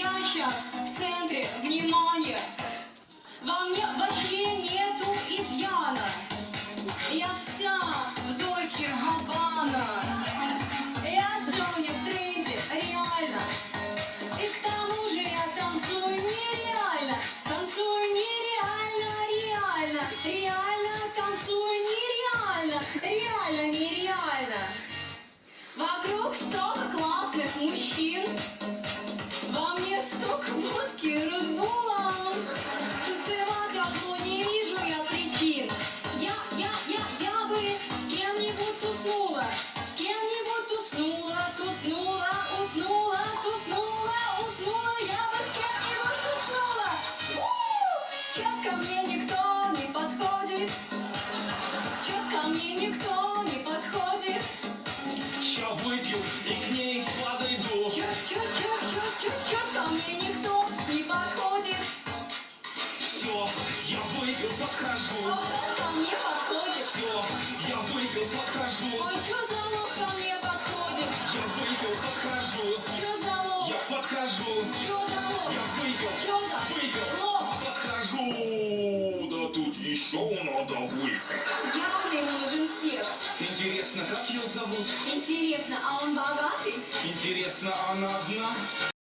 я сейчас в центре внимания. Во мне вообще нету изъяна. Я вся в дочке Габана. Я сегодня в тренде, реально. И к тому же я танцую нереально. Танцую нереально, реально. Реально танцую нереально. Реально, нереально. Вокруг столько классных мужчин. Чё ко мне никто не подходит? Чё ко мне никто не подходит? Ща выпью и к ней подойду Чё, чё, чё, чё, чё, чё ко мне никто не подходит? Все, я выпил, подхожу Ох, ко мне подходит. Все, я выпил, подхожу Ой, чё за лох ко мне подходит? Я выпил, подхожу Чё за лох? Я подхожу Чё за лох? Я выпил, Чё за еще надо выпить Я мне нужен секс. Интересно, как ее зовут? Интересно, а он богатый? Интересно, она одна?